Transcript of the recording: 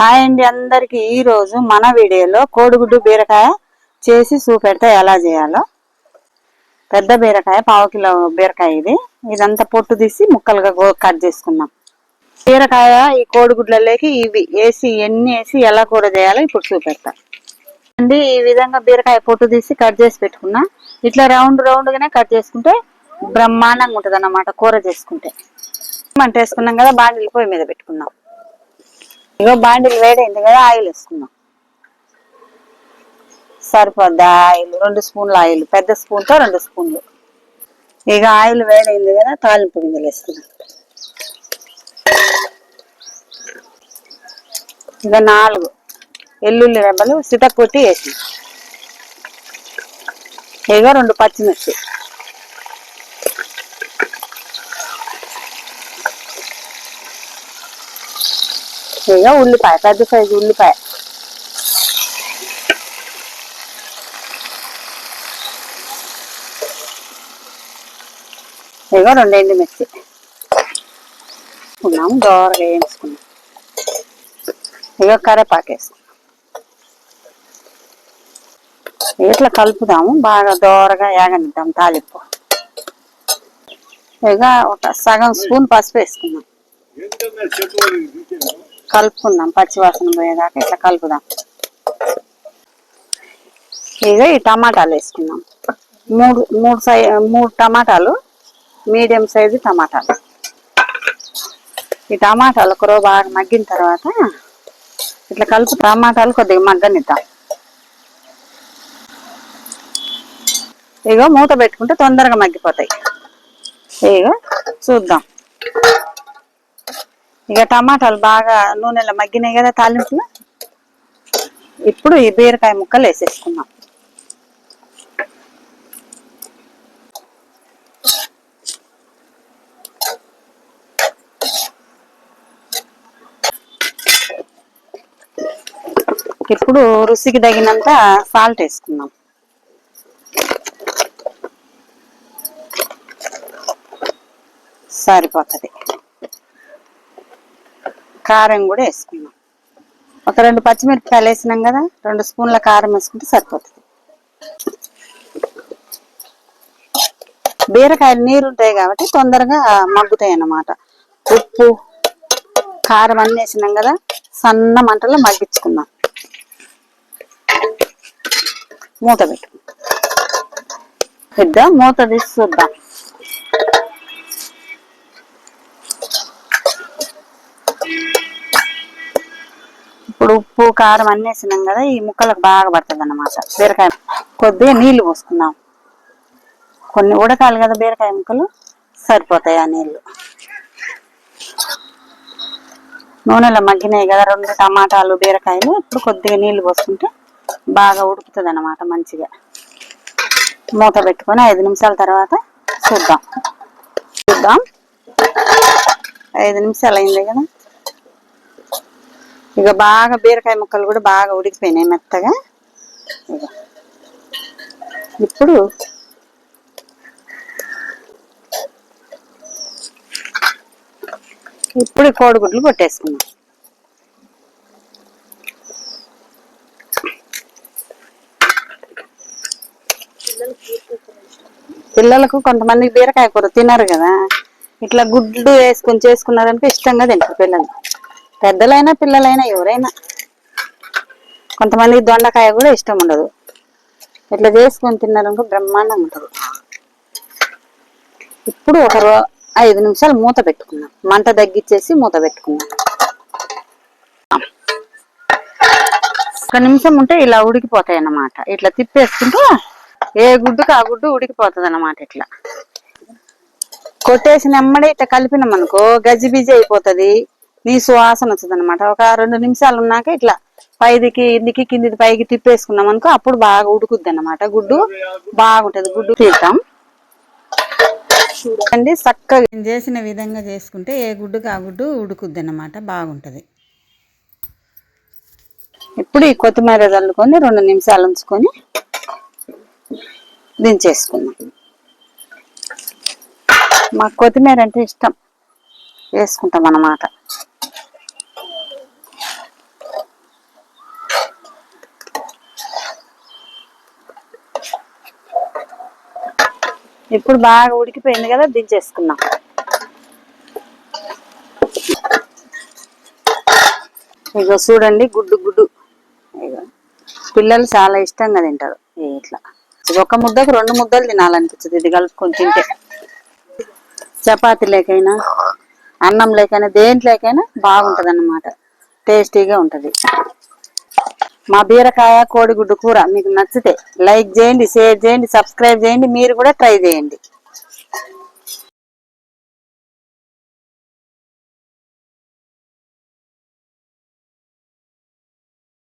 Hi అండి అందరికి. ఈ రోజు మన వీడియోలో కోడిగుడ్డు బీరకాయ చేసి చూపెడితే ఎలా చేయాలో. పెద్ద బీరకాయ పావు కిలో బీరకాయ ఇది. ఇదంతా పొట్టు తీసి ముక్కలుగా కట్ చేసుకుందాం. బీరకాయ ఈ కోడిగుడ్లలోకి ఇవి వేసి ఎన్ని వేసి ఎలా కూర చేయాలో ఇప్పుడు చూపెడతా. అండి ఈ విధంగా బీరకాయ పొట్టు తీసి కట్ చేసి పెట్టుకున్నా. ఇట్లా రౌండ్ రౌండ్గానే కట్ చేసుకుంటే బ్రహ్మాండంగా ఉంటుంది అన్నమాట కూర చేసుకుంటే. మంట వేసుకున్నాం కదా బాండిల్ పొయ్యి మీద పెట్టుకున్నాం. ఇగో బాండిల్ వేడైంది కదా ఆయిల్ వేసుకుందాం. సరిపోద్ది ఆయిల్? రెండు స్పూన్ల ఆయిల్ పెద్ద స్పూన్తో రెండు స్పూన్లు. ఇక ఆయిల్ వేడైంది కదా తాలింపు గింజలు వేసుకున్నాం ఇక నాలుగు ఎల్లుల్లి రెబ్బలు సిటక్ కొట్టి వేసి ఇక రెండు పచ్చిమిర్చి. ఇక ఉల్లిపాయ పెద్ద సైజు ఉల్లిపాయ. ఇదిగో రెండు ఎండుమిర్చి. వేసుకున్నాం దోరగా వేయించుకున్నాం. ఇక కరేపాకు వేసుకున్నాం. ఇట్లా కలుపుదాము బాగా దోరగా ఏగనిద్దాం తాలింపు. ఇక ఒక సగం స్పూన్ పసుపు వేసుకున్నాం. కలుపుకుందాం. పచ్చివాసన పోయేదాకా ఇట్లా కలుపుదాం. ఇక ఈ టమాటాలు వేసుకుందాం. మూడు మూడు సై మూడు టమాటాలు మీడియం సైజు టమాటాలు. ఈ టమాటాలు కూర బాగా మగ్గిన తర్వాత ఇట్లా కలుపు టమాటాలు కొద్దిగా మగ్గనిద్దాం. ఇగో మూత పెట్టుకుంటే తొందరగా మగ్గిపోతాయి. ఇగో చూద్దాం. ఇక టమాటాలు బాగా నూనెలో మగ్గినాయి కదా తాలింపులో. ఇప్పుడు ఈ బీరకాయ ముక్కలు వేసేసుకున్నాం ఇప్పుడు రుచికి తగినంత సాల్ట్ వేసుకున్నాం సరిపోతుంది. కారం కూడా వేసుకున్నాం. ఒక రెండు పచ్చిమిరపకాయలు వేసినాం కదా రెండు స్పూన్ల కారం వేసుకుంటే సరిపోతుంది. బీరకాయలు నీరు ఉంటాయి కాబట్టి తొందరగా మగ్గుతాయి అన్నమాట. ఉప్పు కారం అన్నీ వేసినాం కదా సన్న మంటలో మగ్గించుకుందాం. మూత పెట్టు. పెద్ద మూత తీసి చూద్దాం. కారం అన్నేసినాం కదా ఈ ముక్కలకు బాగా పడుతుంది అన్నమాట బీరకాయ కొద్దిగా నీళ్ళు పోసుకుందాం. కొన్ని ఉడకాలి కదా బీరకాయ ముక్కలు సరిపోతాయి ఆ నీళ్ళు. నూనెలో మగ్గినాయి కదా రెండు టమాటాలు బీరకాయలు ఇప్పుడు కొద్దిగా నీళ్ళు పోసుకుంటే బాగా ఉడుకుతుంది అన్నమాట మంచిగా. మూత పెట్టుకొని ఐదు నిమిషాల తర్వాత చూద్దాం. చూద్దాం. ఐదు నిమిషాలు అయింది కదా. ఇక బాగా బీరకాయ ముక్కలు కూడా బాగా ఉడికిపోయినాయి మెత్తగా. ఇప్పుడు ఇప్పుడు కోడిగుడ్లు కొట్టేసుకున్నాం పిల్లలకు కొంతమంది బీరకాయ కూర తినరు కదా. ఇట్లా గుడ్లు వేసుకొని చేసుకున్నారనుకో ఇష్టంగా తింటారు పిల్లలు. పెద్దలైనా పిల్లలైనా ఎవరైనా. కొంతమంది దొండకాయ కూడా ఇష్టం ఉండదు. ఇట్లా చేసుకొని తిన్నారనుకో బ్రహ్మాండంగా ఉంటుంది. ఇప్పుడు ఒక రో- ఐదు నిమిషాలు మూత పెట్టుకున్నాం మంట తగ్గించేసి మూత పెట్టుకున్నాం ఒక నిమిషం ఉంటే ఇలా ఉడికిపోతాయి అన్నమాట ఇట్లా తిప్పేసుకుంటే ఏ గుడ్డుకు ఆ గుడ్డు ఉడికిపోతుంది అన్నమాట ఇట్లా. కొట్టేసిన నెమ్మడి ఇట్లా కలిపినాం అనుకో గజిబిజి అయిపోతుంది. నీ సువాసన వచ్చింది అనమాట ఒక రెండు నిమిషాలు ఉన్నాక ఇట్లా పైదికి ఇందికి కిందికి పైకి తిప్పేసుకున్నాం అనుకో అప్పుడు బాగా ఉడుకుద్ది అనమాట గుడ్డు బాగుంటది. గుడ్డు తీద్దాం చూడండి చక్కగా నేను చేసిన విధంగా చేసుకుంటే ఏ గుడ్డుకి ఆ గుడ్డు ఉడుకుద్ది అనమాట బాగుంటది. ఇప్పుడు ఈ కొత్తిమీర చల్లుకొని రెండు నిమిషాలు ఉంచుకొని దించేసుకుందాం. మాకు కొత్తిమీర అంటే ఇష్టం. వేసుకుంటాం అన్నమాట. ఇప్పుడు బాగా ఉడికిపోయింది కదా దించేసుకున్నాం ఇగో చూడండి గుడ్డు గుడ్డు. ఇగో పిల్లలు చాలా ఇష్టంగా తింటారు ఇట్లా. ఒక ముద్దకు రెండు ముద్దలు తినాలనిపించదు ఇది కలుపుకొని తింటే. చపాతి లేకైనా అన్నం లేకైనా దేంట్లోకైనా బాగుంటుంది అన్నమాట టేస్టీగా ఉంటుంది. మా బీరకాయ కోడిగుడ్డు కూర మీకు నచ్చితే లైక్ చేయండి షేర్ చేయండి సబ్స్క్రైబ్ చేయండి మీరు కూడా ట్రై చేయండి.